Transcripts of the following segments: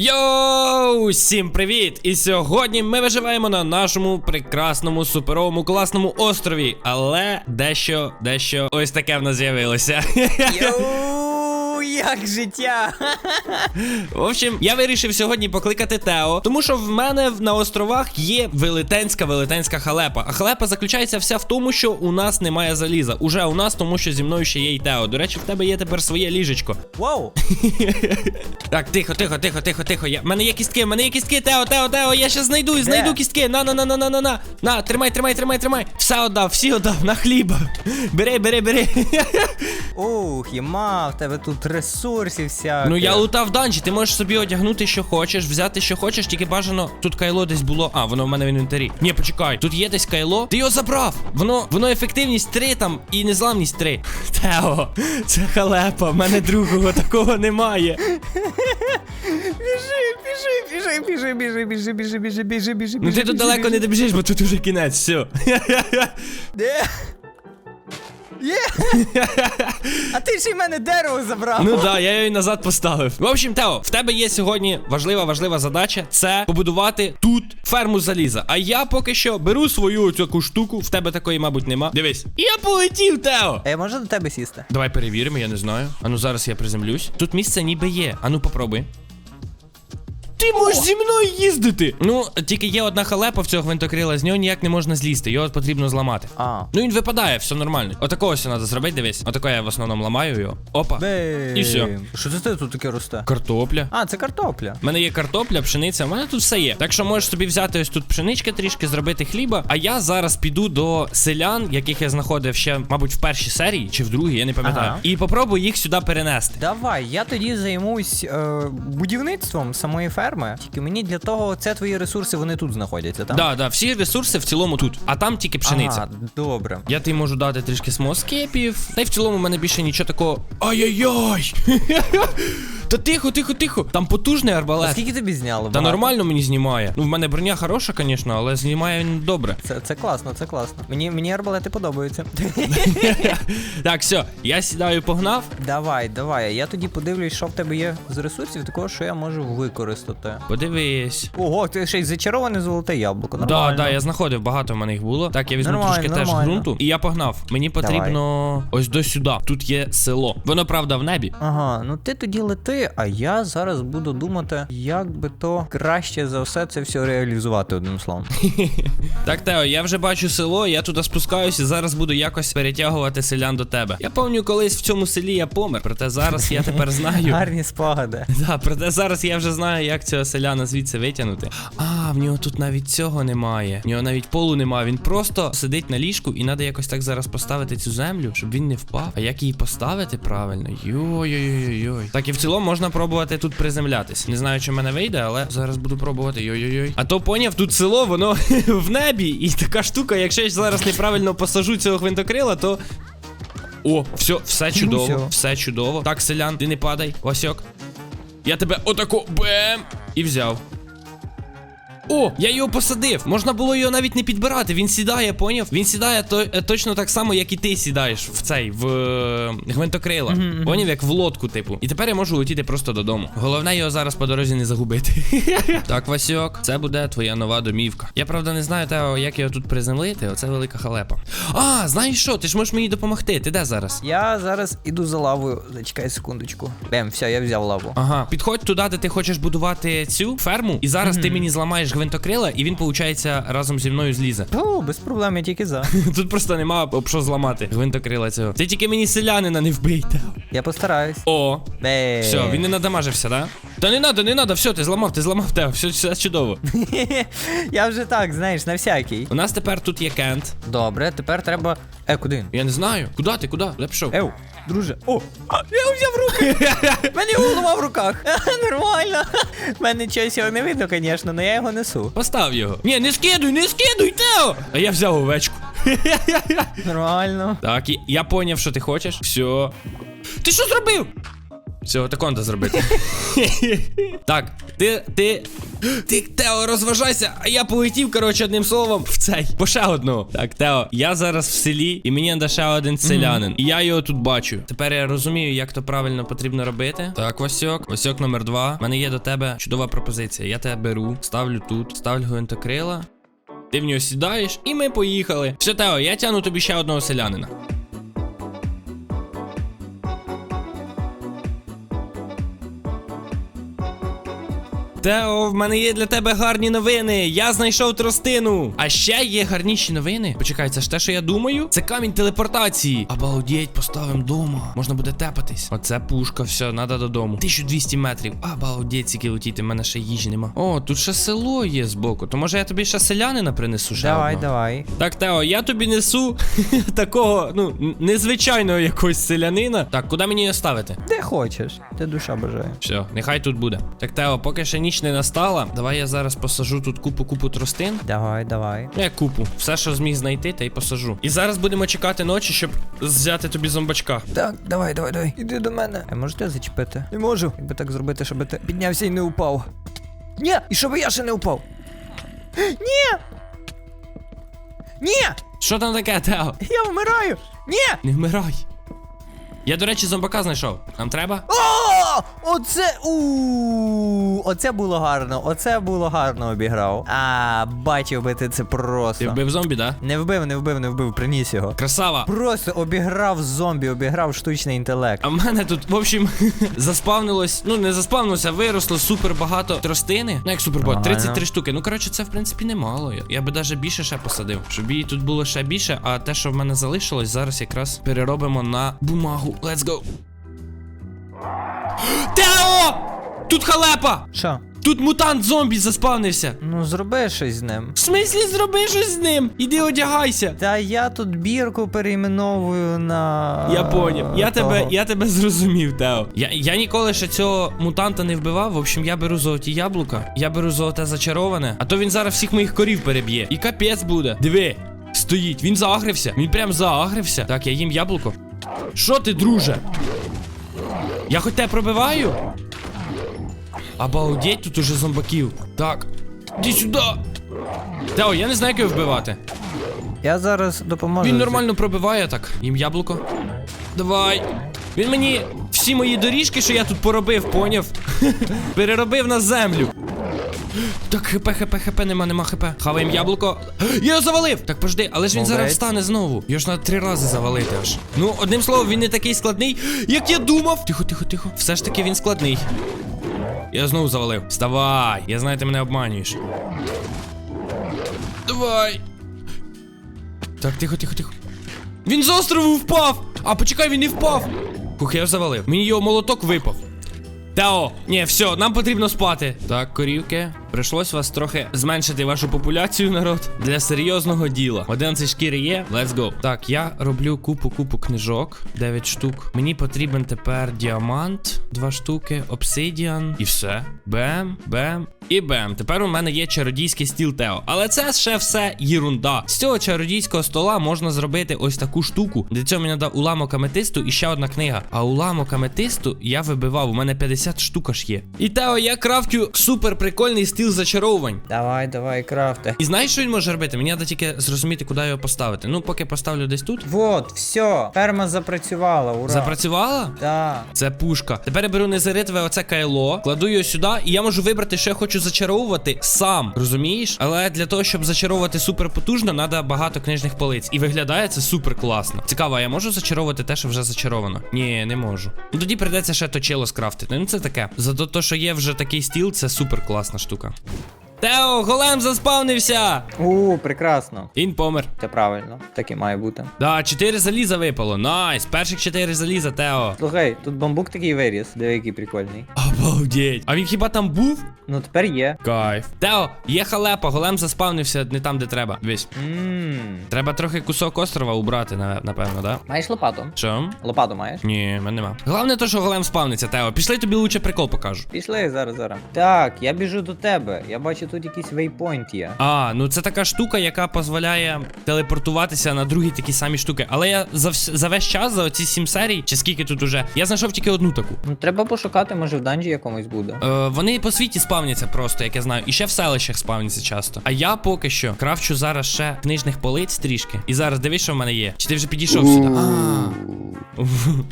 Йоу, всім привіт! І сьогодні ми виживаємо на нашому прекрасному, суперовому, класному острові. Але дещо, дещо ось таке в нас з'явилося. Йоу, як життя! В общем, я вирішив сьогодні покликати Тео, тому що в мене на островах є велетенська велетенська халепа. А халепа заключається вся в тому, що у нас немає заліза. Уже у нас, тому що зі мною ще є й Тео. До речі, в тебе є тепер своє ліжечко. Вау! Так, тихо, тихо, тихо, тихо, тихо. Я... мене є кістки, в мене є кістки, Тео, Тео, Тео, я ще знайду, знайду кістки. На, на, на, на, на, на, на. На, тримай, тримай, тримай, тримай. Все отдав, всі отдав, на хліба. Бери, бери, бери. Ух, єма, в тебе тут ресурсів всяких. Ну я лутав данжі, ти можеш собі одягнути, що хочеш, взяти, що хочеш, тільки бажано. Тут кайло десь було. А, воно в мене в інвентарі. Ні, почекай, тут є десь кайло. Ти його забрав. Воно, воно ефективність 3 там і незламність 3. Тео, це халепа, в мене другого такого немає. Біжи, біжи, біжи, біжи, біжи, біжи, біжи, біжи, біжи, Ну ти тут далеко не добіжиш, бо тут уже кінець, все. Є! А ти ще й мене дерево забрав. Ну да, я її назад поставив. В общем, Тео, в тебе є сьогодні важлива, важлива задача це побудувати тут ферму заліза. А я поки що беру свою таку штуку. В тебе такої, мабуть, нема. Дивись. Я полетів, Тео. А я можу до тебе сісти? Давай перевіримо, я не знаю. Ану, зараз я приземлюсь. Тут місце ніби є. Ану, попробуй. Ти можеш зі мною їздити. Ну, тільки є одна халепа в цього гвинтокрила, з нього ніяк не можна злізти, його потрібно зламати. А. Ну він випадає, все нормально. Отакого все треба зробити, дивись. Отако я в основному ламаю його. Опа. Бей. І всьо. Що це тут таке росте? Картопля. А, це картопля. У мене є картопля, пшениця, у мене тут все є. Так що можеш собі взяти ось тут пшенички трішки, зробити хліба. А я зараз піду до селян, яких я знаходив ще, мабуть, в першій серії чи в другій, я не пам'ятаю. Ага. І попробую їх сюди перенести. Давай, я тоді займусь е, будівництвом самої ферми. Тільки мені для того, це твої ресурси, вони тут знаходяться, так? Да, да, всі ресурси в цілому тут, а там тільки пшениця. Ага, добре. Я тобі можу дати трішки смоскепів. Та й в цілому в мене більше нічого такого. Ай-яй-яй! Та тихо, тихо, тихо. Там потужний А арбалет. скільки тобі зняло? Та Багато? нормально мені знімає. Ну, в мене броня хороша, звісно, але знімає він добре. Це, це класно, це класно. Мені, мені арбалети подобаються. Так, все, я сідаю, погнав. давай, давай. Я тоді подивлюсь, що в тебе є з ресурсів, такого, що я можу використати. Подивись. Ого, ти ще й зачароване золоте яблуко. Да, Нормально. да, я знаходив, багато в мене їх було. Так, я візьму Нормально, трошки теж нормально. ґрунту. І я погнав. Мені потрібно ось до сюди. Тут є село. Воно правда в небі. Ага, ну ти тоді лети, а я зараз буду думати, як би то краще за все це все реалізувати одним словом. Так, Тео, я вже бачу село, я туди спускаюся, зараз буду якось перетягувати селян до тебе. Я пам'ятаю, колись в цьому селі я помер, проте зараз я тепер знаю. Гарні спогади. Да, проте зараз я вже знаю, як цього селяна звідси витягнути. А, в нього тут навіть цього немає. В нього навіть полу немає. Він просто сидить на ліжку і треба якось так зараз поставити цю землю, щоб він не впав. А як її поставити правильно? Йой-йой-йой-йой. Так і в цілому можна пробувати тут приземлятись. Не знаю, чи в мене вийде, але зараз буду пробувати. Йой-йой-йой. А то поняв, тут село, воно в небі. І така штука, якщо я зараз неправильно посажу цього гвинтокрила, то. О, все, все чудово, все чудово. Так, селян, ти не падай, Васьок. Я тебе отако бем і взяв. О, я його посадив. Можна було його навіть не підбирати. Він сідає, поняв? Він сідає то, е, точно так само, як і ти сідаєш в цей в е, гвинтокрила. Поняв, як в лодку, типу. І тепер я можу летіти просто додому. Головне його зараз по дорозі не загубити. так, Васьок, це буде твоя нова домівка. Я правда не знаю, Тео, як його тут приземлити. Оце велика халепа. А, знаєш що? Ти ж можеш мені допомогти. Ти де зараз? Я зараз іду за лавою. Зачекай секундочку. Бем, все, я взяв лаву. Ага, підходь туди, де ти хочеш будувати цю ферму, і зараз ти мені зламаєш гвинтокрила, і він, виходить, разом зі мною злізе. О, без проблем, я тільки за. Тут просто нема об що зламати гвинтокрила цього. Ти тільки мені селянина не вбийте. Я постараюсь. О, Бей. все, він не надамажився, да? Та не надо, не надо, все, ти зламав, ти зламав те, все, все чудово. Я вже так, знаєш, на всякий. У нас тепер тут є кент. Добре, тепер треба. Е, куди? Я не знаю. Куди ти? Куди? Де пішов? Ев, друже. О, а, я взяв руки. В мене голова в руках. Нормально. В мене щось його не видно, звісно, але я його несу. Постав його. Ні, не скидуй, не скидуй, Тео! А я взяв овечку. Нормально. Так, і я поняв, що ти хочеш. Все. Ти що зробив? Все, так он зробити. так, ти, ти. Ти, Тео, розважайся, а я полетів, коротше, одним словом, в цей. По ще одного. Так, Тео, я зараз в селі, і мені треба ще один селянин. І я його тут бачу. Тепер я розумію, як то правильно потрібно робити. Так, Васьок, Васьок номер два. У мене є до тебе чудова пропозиція. Я тебе беру, ставлю тут, ставлю гвинтокрила. Ти в нього сідаєш, і ми поїхали. Все, Тео, я тягну тобі ще одного селянина. Тео, в мене є для тебе гарні новини. Я знайшов тростину. А ще є гарніші новини. Почекай, це ж те, що я думаю. Це камінь телепортації. Обалдеть, поставимо дома. Можна буде тепатись. Оце пушка, все, надо додому. 1200 метрів. Обалдеть, скільки летіти, в мене ще їжі нема. О, тут ще село є збоку. То може я тобі ще селянина принесу ще Давай, одного? давай. Так, Тео, я тобі несу такого, ну, незвичайного якогось селянина. Так, куди мені його ставити? Де хочеш, де душа бажає. Все, нехай тут буде. Так, Тео, поки ще ніч не настала, давай я зараз посажу тут купу-купу тростин. Давай, давай. Ну, як купу. Все, що зміг знайти, та й посажу. І зараз будемо чекати ночі, щоб взяти тобі зомбачка. Так, давай, давай, давай. Іди до мене. А можете зачепити? Не можу. Якби так зробити, щоб ти піднявся і не упав. Ні! І щоб я ще не упав. Ні! Ні! Що там таке, Тео? Я вмираю! Ні! Не вмирай. Я, до речі, зомбака знайшов. Нам треба? О! Оце. у Оце було гарно, оце було гарно обіграв. А, бачив би ти це просто. Ти вбив зомбі, да? Не вбив, не вбив, не вбив, приніс його. Красава. Просто обіграв зомбі, обіграв штучний інтелект. А в мене тут, в общем, заспавнилось, ну не заспавнилося, виросло супер багато тростини. Ну як супер багато, 33 штуки. Ну коротше, це в принципі немало. Я, я би даже більше ще посадив, щоб її тут було ще більше, а те, що в мене залишилось, зараз якраз переробимо на бумагу. Let's go. Тео! Тут халепа! Що? Тут мутант зомбі заспавнився. Ну зроби щось з ним. В смислі зроби щось з ним? Іди одягайся. Та я тут бірку перейменовую на. Я поняв. Я тебе, я тебе зрозумів, Тео. Я, я ніколи ще цього мутанта не вбивав. В общем, я беру золоті яблука, я беру золоте зачароване, а то він зараз всіх моїх корів переб'є. І капець буде. Диви, стоїть, він заагрився. Він прям заагрився. Так, я їм яблуко. Що ти, друже? Я хоч тебе пробиваю? Обалдеть, тут уже зомбаків. Так. Іди сюди. Тео, я не знаю, як його вбивати. Я зараз допоможу. Він нормально пробиває так. Їм яблуко. Давай. Він мені всі мої доріжки, що я тут поробив, поняв? Переробив на землю. Так, хп, хп, хп, нема, нема хп. Хаваємо яблуко. Я його завалив! Так, пожди, але ж він зараз встане знову. Його ж треба три рази завалити аж. Ну, одним словом, він не такий складний, як я думав. Тихо, тихо, тихо. Все ж таки він складний. Я знову завалив. Вставай! Я знаю, ти мене обманюєш. Давай. Так, тихо, тихо, тихо. Він з острову впав! А почекай, він не впав! Хух, я завалив. Мені його молоток випав. Тео, ні, все, нам потрібно спати. Так, корівки, прийшлось вас трохи зменшити вашу популяцію, народ, для серйозного діла. 11 шкіри є, let's go. Так, я роблю купу-купу книжок, 9 штук. Мені потрібен тепер діамант, 2 штуки, обсидіан і все. Бем, бем. І бем, тепер у мене є чародійський стіл Тео. Але це ще все єрунда. З цього чародійського стола можна зробити ось таку штуку. Для цього мені треба уламок аметисту і ще одна книга. А уламок аметисту я вибивав, у мене 50 штук аж є. І Тео, я крафтю супер прикольний стіл зачаровувань. Давай, давай, крафте. І знаєш, що він може робити? Мені треба тільки зрозуміти, куди його поставити. Ну, поки поставлю десь тут. Вот, все. Ферма запрацювала, ура. Запрацювала? Да. Це пушка. Тепер я беру незаритове оце кайло, кладу його сюди, і я можу вибрати, що я хочу зачаровувати сам. Розумієш? Але для того, щоб зачаровувати супер потужно, треба багато книжних полиць. І виглядає це супер класно. Цікаво, а я можу зачаровувати те, що вже зачаровано? Ні, не можу. Ну тоді прийдеться ще точило скрафтити. Ну це таке. Зато то, що є вже такий стіл, це супер класна штука. Пока. Тео, голем заспавнився! У, прекрасно. Він помер. Це правильно. Так і має бути. Да, 4 заліза випало. Найс. Перших 4 заліза, Тео. Слухай, тут бамбук такий виріс. Диви, який прикольний. Обалдеть. А він хіба там був? Ну тепер є. Кайф. Тео, є халепа, голем заспавнився не там, де треба. Дивись. Ммм. Треба трохи кусок острова убрати, на- напевно, да? Маєш лопату? Що? Лопату маєш? Ні, в мене нема. Головне то, що голем спавниться, Тео. Пішли тобі лучше прикол покажу. Пішли зараз, зараз. Так, я біжу до тебе. Я бачу, тут якийсь вейпойнт є. А, ну це така штука, яка дозволяє телепортуватися на другі такі самі штуки. Але я за, вс- за весь час, за оці сім серій, чи скільки тут уже, я знайшов тільки одну таку. Ну треба пошукати, може в данжі якомусь буде. Е, вони по світі спавняться просто, як я знаю, і ще в селищах спавняться часто. А я поки що крафчу зараз ще книжних полиць трішки. І зараз дивись, що в мене є. Чи ти вже підійшов сюди? А.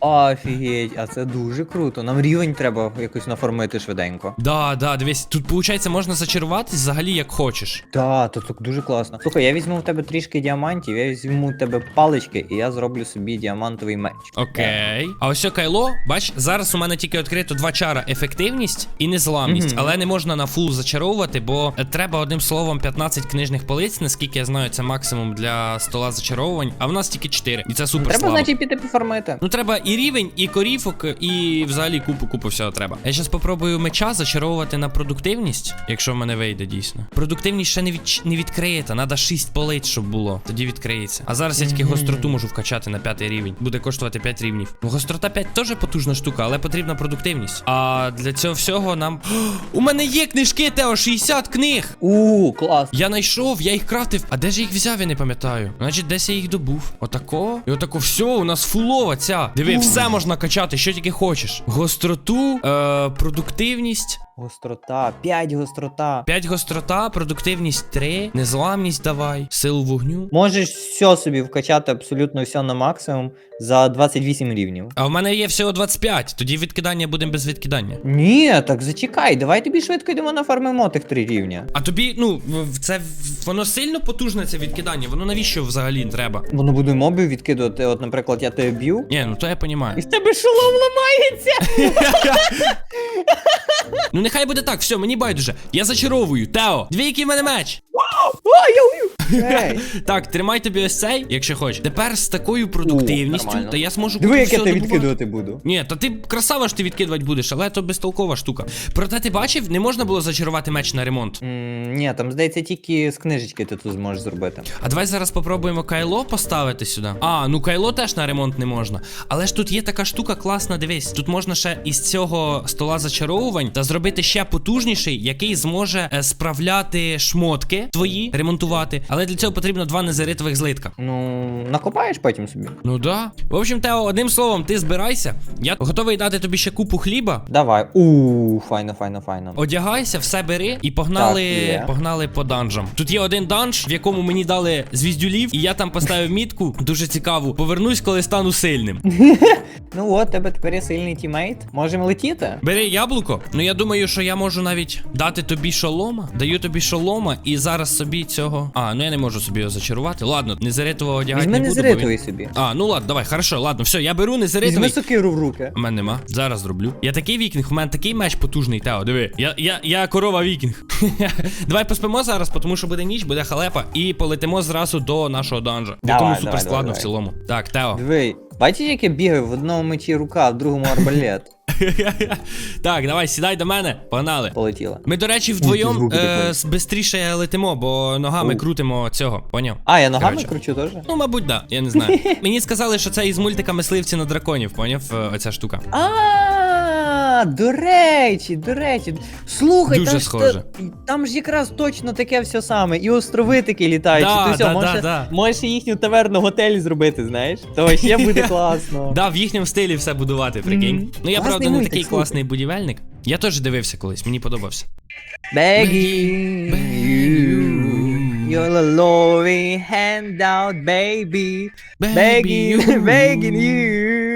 Офігеть, а це дуже круто. Нам рівень треба якось наформити швиденько. Да, да, дивись, тут виходить, можна зачаруватись взагалі як хочеш. Так, то так дуже класно. Слухай, я візьму в тебе трішки діамантів, я візьму в тебе палички, і я зроблю собі діамантовий меч. Окей. А ось о кайло, бач, зараз у мене тільки відкрито два чара: ефективність і незламність. Мгм. Але не можна на фул зачаровувати, бо е, треба одним словом 15 книжних полиць, наскільки я знаю, це максимум для стола зачаровувань, а в нас тільки 4. І це супер Треба, слабо. значить, піти пофармити. Ну треба і рівень, і коріфок, і взагалі купу купу всього треба. Я зараз попробую меча зачаровувати на продуктивність, якщо в мене вийде дійсно. Продуктивність ще не від не відкриєта, треба 6 полиць, щоб було. Тоді відкриється. А зараз я тільки гостроту можу вкачати на п'ятий рівень. Буде коштувати 5 рівнів. Ну, гострота 5 теж потужна штука, але потрібна продуктивність. А для цього всього нам. У мене є книжки, Тео, 60 книг! У, клас. Я знайшов, я їх крафтив. А де ж я їх взяв, я не пам'ятаю. Значить, десь я їх добув. Отако. І отако, все, у нас фулова ця. Диви, все можна качати, що тільки хочеш. Гостроту, е, продуктивність. Гострота, 5 гострота. 5 гострота, продуктивність 3, незламність давай, силу вогню. Можеш все собі вкачати абсолютно все на максимум за 28 рівнів. А в мене є всього 25, тоді відкидання будемо без відкидання. Ні, так зачекай, давай тобі швидко йдемо нафармимо тих три рівня. А тобі, ну, це воно сильно потужне це відкидання, воно навіщо взагалі треба? Воно буде мобів відкидувати. От, наприклад, я тебе б'ю. Ні, ну то я понімаю. І в тебе шолом ламається! Ну нехай буде так, все, мені байдуже. Я зачаровую. Тео, двійки в мене меч. О! Так, тримай тобі ось цей, якщо хочеш. Тепер з такою продуктивністю, то я зможу Диви, я тебе відкидувати буду. Ні, та ти красава ж ти відкидувати будеш, але то безтолкова штука. Проте ти бачив, не можна було зачарувати меч на ремонт. Ні, там здається тільки з книжечки ти тут зможеш зробити. А давай зараз попробуємо кайло поставити сюди. А, ну кайло теж на ремонт не можна. Але ж тут є така штука класна, дивись. Тут можна ще із цього стола зачаровувань та зробити ще потужніший, який зможе е, справляти шмотки твої, ремонтувати. Але для цього потрібно два незеритових злитка. Ну, накопаєш потім собі. Ну да. В общем, Тео, одним словом, ти збирайся. Я готовий дати тобі ще купу хліба. Давай. У, файно, файно, файно. Одягайся, все бери і погнали, Так, є. погнали по данжам. Тут є один данж, в якому мені дали звіздюлів, і я там поставив мітку, дуже цікаву. Повернусь, коли стану сильним. Ну от, тебе тепер є сильний тімейт. Можемо летіти? Бери яблуко. Ну я думаю, що я можу навіть дати тобі шолома. Даю тобі шолома і зараз собі цього. А, ну я не можу собі його зачарувати. Ладно, незаритового одягати не буду. бо він- собі. А, ну ладно, давай, хорошо, ладно, все, я беру Візьми сокиру в руки. У мене нема. Зараз зроблю. Я такий вікінг, у мене такий меч потужний, Тео, диви. Я, я, я корова вікінг. Давай поспимо зараз, тому що буде ніч, буде халепа, і полетимо зразу до нашого данжа. Давай, якому супер складно в цілому. Так, Тео. Диви, бачиш, як я бігаю в одному мечі рука, а в другому арбалет. так, давай, сідай до мене, погнали. Полетіла. Ми, до речі, вдвоєм звуки е, такі. бистріше летимо, бо ногами О. крутимо цього, поняв? А, я ногами Короче. кручу теж? Ну, мабуть, да, я не знаю. Мені сказали, що це із мультика мисливці на драконів, поняв? Е, Оця штука. А, до речі, до речі. Слухай, Дуже там, ж схоже. та- там ж якраз точно таке все саме. І острови такі літаючі. Да, Ти все, да, можеш, да, да. можеш і їхню таверну готель зробити, знаєш? То ще буде класно. Да, в їхньому стилі все будувати, прикинь. Мгм. Ну я Класний правда не мультик, такий слухай. класний будівельник. Я теж дивився колись, мені подобався. Begging you, you're a loving handout, baby. Begging, begging you.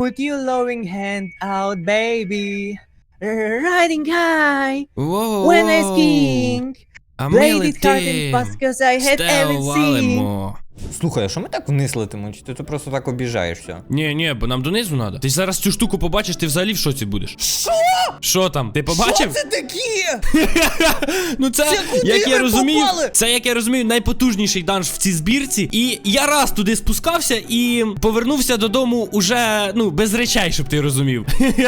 Put your loving hand out, baby. Riding high. Whoa, when I skiing. Play this card and cause I had ever everything. Wallimore. Слухай, а що ми так вниз летимо? Чи ти тут просто так обіжаєшся? Ні, ні, бо нам донизу треба. Ти зараз цю штуку побачиш, ти взагалі в шоці будеш. Що? Що там? Ти побачив? Що це таке? Ну це, Це куди як я ви розумію, попали? це як я розумію, найпотужніший данж в цій збірці. І я раз туди спускався і повернувся додому уже, ну, без речей, щоб ти розумів.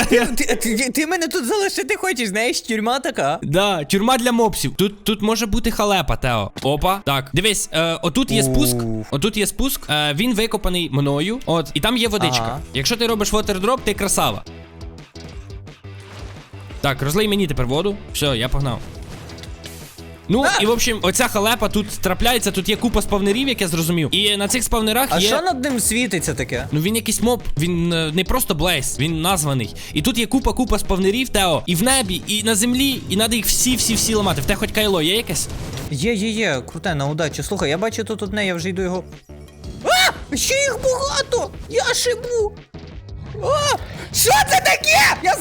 Ти, ти, ти мене тут залишити хочеш, знаєш, тюрма така. Да, тюрма для мопсів. Тут, тут може бути халепа, Тео. Опа. Так, дивись, е, отут є спуск. Уф. Отут є спуск. Е, він викопаний мною. От, і там є водичка. Ага. Якщо ти робиш вотердроп, ти красава. Так, розлий мені тепер воду. Все, я погнав. Ну, і в общем, оця халепа тут трапляється, тут є купа спавнерів, як я зрозумів. І на цих спавнерах А є. що над ним світиться таке? Ну він якийсь моб, він е, не просто Блейз, він названий. І тут є купа-купа спавнерів, Тео, і в небі, і на землі, і треба їх всі-всі-всі ламати. В те хоч кайло є якесь? Є, є, є, круте, на удачу. Слухай, я бачу тут одне, я вже йду його. А! Ще їх багато! Я шибу! А! Що це таке? Я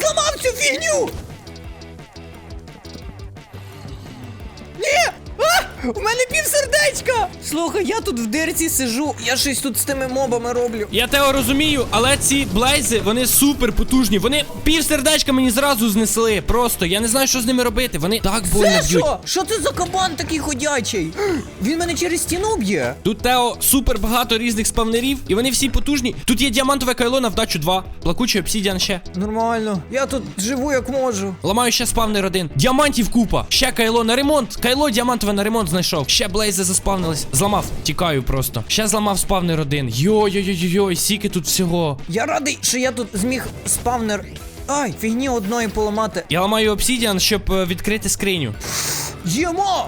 Слухай, я тут в дирці сижу, я щось тут з тими мобами роблю. Я Тео розумію, але ці блейзи, вони супер потужні. Вони пів сердечка мені зразу знесли. Просто я не знаю, що з ними робити. Вони так больно Це б'ють. що? Що це за кабан такий ходячий? Він мене через стіну б'є. Тут Тео супер багато різних спавнерів, і вони всі потужні. Тут є діамантове кайло на вдачу 2. Плакучий обсідіан ще. Нормально. Я тут живу як можу. Ламаю ще спавнер один. Діамантів купа. Ще кайло на ремонт. Кайло діамантове на ремонт знайшов. Ще блейзи заспавнились. Зламав. Тікаю просто. Ще зламав спавнер один. Йой-йой-йой-йой, сіки тут всього. Я радий, що я тут зміг спавнер. Ай, фігні одної поламати. Я ламаю обсідіан, щоб е, відкрити скриню. Ємо!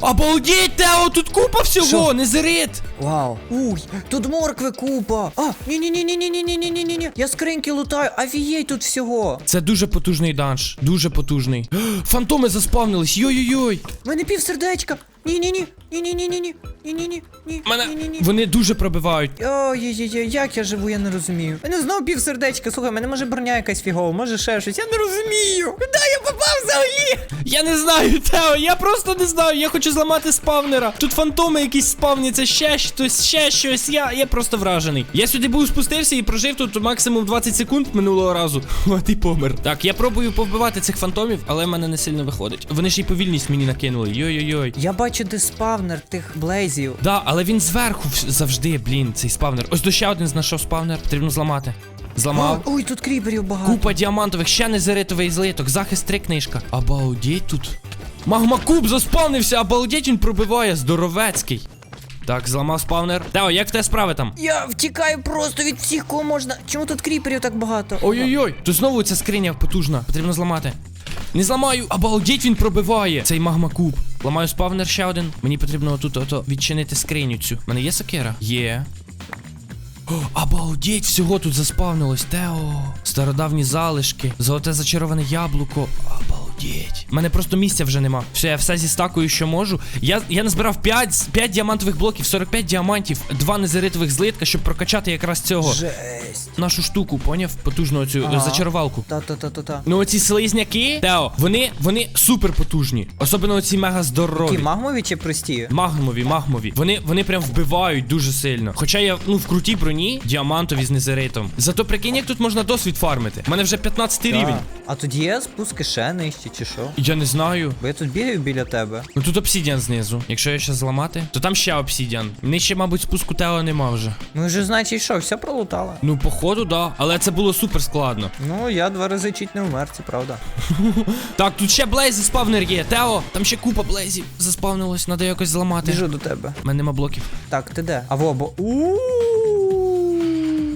Обалдіть, Тео, тут купа всього, Що? незерит. Вау. Уй, тут моркви купа. А, ні-ні-ні-ні-ні-ні-ні-ні-ні-ні. Я скриньки лутаю, офігеть тут всього. Це дуже потужний данж. Дуже потужний. Фантоми заспавнились. Йой-йой-йой. У мене пів сердечка. 你你你你你你你你。Ні. Мене Ні-ні-ні. вони дуже пробивають. Ой-ой-ой, як я живу, я не розумію. Мене знову пів сердечка. Слухай, мене може броня якась фігова, може ще щось. Я не розумію. Куди я попав взагалі? Я не знаю, Тео, я просто не знаю. Я хочу зламати спавнера. Тут фантоми якісь спавняться, ще щось, ще щось. Я, я просто вражений. Я сюди був спустився і прожив тут максимум 20 секунд минулого разу. От і помер. Так, я пробую повбивати цих фантомів, але в мене не сильно виходить. Вони ж і повільність мені накинули. Йой-йой-йой. Я бачу, де спавнер тих блейзів. Да, але він зверху завжди, блін, цей спавнер. Ось до ще один знайшов спавнер, потрібно зламати. Зламав. Ой, тут кріперів багато. Купа діамантових, ще не зеритовий злиток, захист три книжка. Обалдеть тут. Магма куб заспавнився, обалдеть він пробиває, здоровецький. Так, зламав спавнер. Тео, як в тебе справи там? Я втікаю просто від всіх, кого можна. Чому тут кріперів так багато? Ой-ой-ой, тут знову ця скриня потужна, потрібно зламати. Не зламаю, обалдеть він пробиває. Цей магма куб. Ламаю спавнер ще один. Мені потрібно отут ото відчинити скриню цю. У мене є сокира? Є. О, Обалдеть, всього тут заспавнилось, Тео. Стародавні залишки, золоте зачароване яблуко. Обалдеть. У мене просто місця вже нема. Все, я все зістакую, що можу. Я, я назбирав 5, 5 діамантових блоків, 45 діамантів, 2 незеритових злитка, щоб прокачати якраз цього. Жесть. Нашу штуку, поняв? Потужну цю Ага. зачарувалку. Та-та-та-та-та. Ну оці слизняки, Тео, вони, вони супер потужні. Особливо оці мега здорові. Які магмові чи прості? Магмові, магмові. Вони, вони прям вбивають дуже сильно. Хоча я ну в крутій броні, діамантові з незеритом. Зато прикинь, як тут можна досвід фармити. У мене вже 15 рівень. Та. А тут є спуски ще нижче, чи що? Я не знаю. Бо я тут бігаю біля тебе. Ну тут обсідіан знизу. Якщо я ще зламати, то там ще обсідіан. Нижче, мабуть, спуску Тео нема вже. Ну вже значить що, все пролутала. Ну, походу, да. Але це було супер складно. Ну, я два рази чуть не вмер, це правда. Так, тут ще блейзи спавнер є. Тео, там ще купа блейзів заспавнилось, треба якось зламати. Біжу до тебе. У мене нема блоків. Так, ти де? А вобо.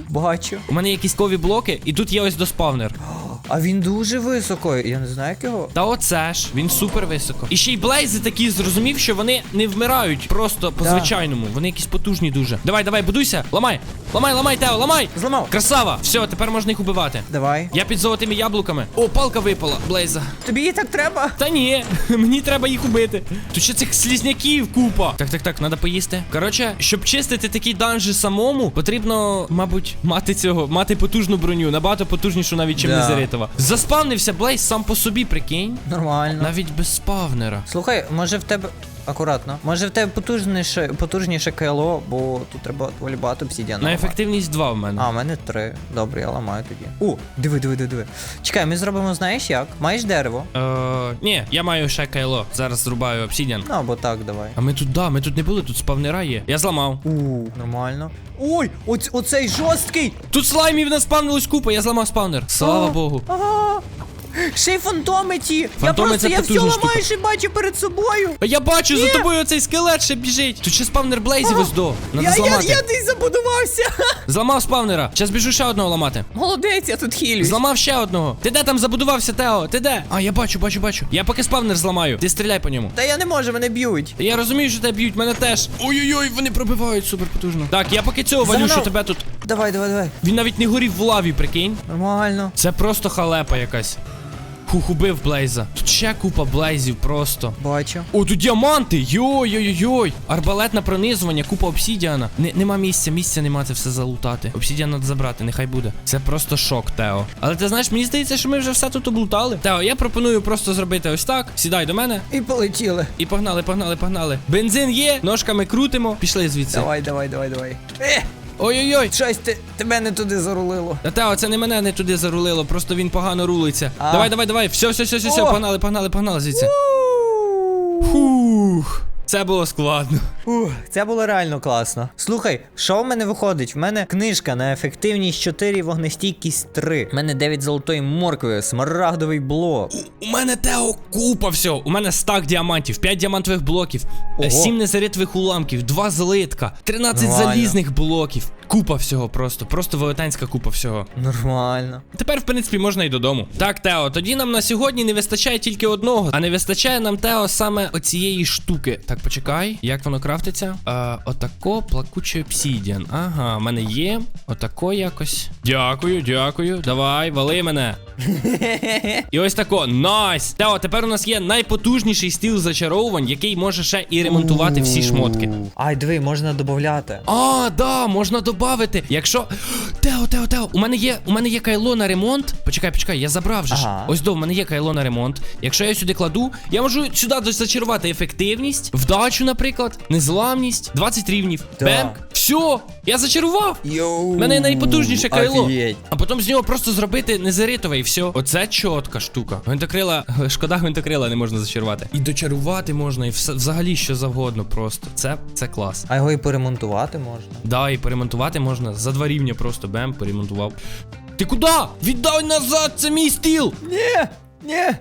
Бачу. У мене є кові блоки, і тут є ось доспавнер. А він дуже високо. Я не знаю, як його. Та оце ж, він супер високо. І ще й блейзи такі зрозумів, що вони не вмирають просто по Да. звичайному. Вони якісь потужні дуже. Давай, давай, будуйся, ламай. Ламай, ламай, Тео, ламай! Зламав. Красава! Все, тепер можна їх убивати. Давай. Я під золотими яблуками. О, палка випала, блейза. Тобі її так треба? Та ні, мені треба їх убити. Тут ще цих слізняків купа. Так, так, так, треба поїсти. Коротше, щоб чистити такі данжі самому, потрібно, мабуть, мати цього, мати потужну броню, набагато потужнішу навіть, чим Да. Незеритова. Заспавнився Блейз сам по собі, прикинь. Нормально. Навіть без спавнера. Слухай, може в тебе. Акуратно. Може в тебе потужніше, потужніше КЛО, бо тут треба доволі багато обсідіану. На ефективність 2 в мене. А, в мене три. Добре, я ламаю тоді. О, диви, диви, диви, диви. Чекай, ми зробимо, знаєш як? Маєш дерево? Е, ні, я маю ще кайло. Зараз зрубаю обсідіан. Ну або так, давай. А ми тут, да, ми тут не були, тут спавнера є. Я зламав. У, нормально. Ой, оць, оцей жорсткий! Тут слаймів наспавнилось купа, я зламав спавнер. Слава А, Богу. Ага. Ще й фантоми ті! я просто я все ламаю, ще бачу перед собою! А я бачу, за тобою оцей скелет ще біжить. Тут ще спавнер блейзів ось до. Надо я, я, зламати. я десь забудувався! Зламав спавнера. Зараз біжу ще одного ламати. Молодець, я тут хілюсь. Зламав ще одного. Ти де там забудувався, Тео? Ти де? А, я бачу, бачу, бачу. Я поки спавнер зламаю. Ти стріляй по ньому. Та я не можу, мене б'ють. Я розумію, що тебе б'ють, мене теж. Ой-ой-ой, вони пробивають супер потужно. Так, я поки цього валю, Загнав. що тебе тут. Давай, давай, давай. Він навіть не горів в лаві, прикинь. Нормально. Це просто халепа якась. Хух, убив Блейза. Тут ще купа блейзів просто. Бачу. О, тут діаманти! Йой-йой-йой! Арбалетне пронизування, купа обсідіана. Не, нема місця, місця нема це все залутати. Обсідіан треба забрати, нехай буде. Це просто шок, Тео. Але ти знаєш, мені здається, що ми вже все тут облутали. Тео, я пропоную просто зробити ось так. Сідай до мене. І полетіли. І погнали, погнали, погнали. Бензин є, ножками крутимо. Пішли звідси. Давай, давай, давай, давай. Е, Ой-ой-ой. щось ти, тебе не туди зарулило. Та Тео, це не мене не туди зарулило, просто він погано рулиться. А. Давай, давай, давай. Все, все, все, все, все, О. погнали, погнали, погнали звідси. Фух. Це було складно. Ух, це було реально класно. Слухай, що в мене виходить? В мене книжка на ефективність 4, вогнестійкість 3. В мене 9 золотої моркви, смарагдовий блок. У мене Тео купа всього. У мене стак діамантів, 5 діамантових блоків, Ого. 7 незаритових уламків, 2 злитка, 13 Нормально. залізних блоків. Купа всього просто. Просто велетенська купа всього. Нормально. Тепер, в принципі, можна і додому. Так, Тео, тоді нам на сьогодні не вистачає тільки одного, а не вистачає нам Тео саме оцієї штуки. Так, почекай, як воно крафтиться? А, отако плакучий обсідіан. Ага, в мене є. Отако якось. Дякую, дякую. Давай, вали мене. І ось тако, найс! Тео, тепер у нас є найпотужніший стіл зачаровувань, який може ще і ремонтувати всі шмотки. Ай, диви, можна додати. А, да, можна додати. Якщо. Тео, Тео, Тео, у мене є, у мене є кайло на ремонт. Почекай, почекай, я забрав же ж. Ага. Ось до, у мене є кайло на ремонт. Якщо я сюди кладу, я можу сюди зачарувати ефективність, вдачу, наприклад, незламність, 20 рівнів. Да. Бемк. Все, я зачарував. Йоу. У мене найпотужніше кайло. Офігеть. А потім з нього просто зробити незаритове і все. Оце чітка штука. Гвинтокрила, шкода гвинтокрила не можна зачарувати. І дочарувати можна, і все, взагалі що завгодно просто. Це, це клас. А його і поремонтувати можна. Да, і поремонтувати можна. За два рівня просто бем, поремонтував. Ти куди? Віддай назад, це мій стіл! Ні, ні.